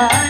হরে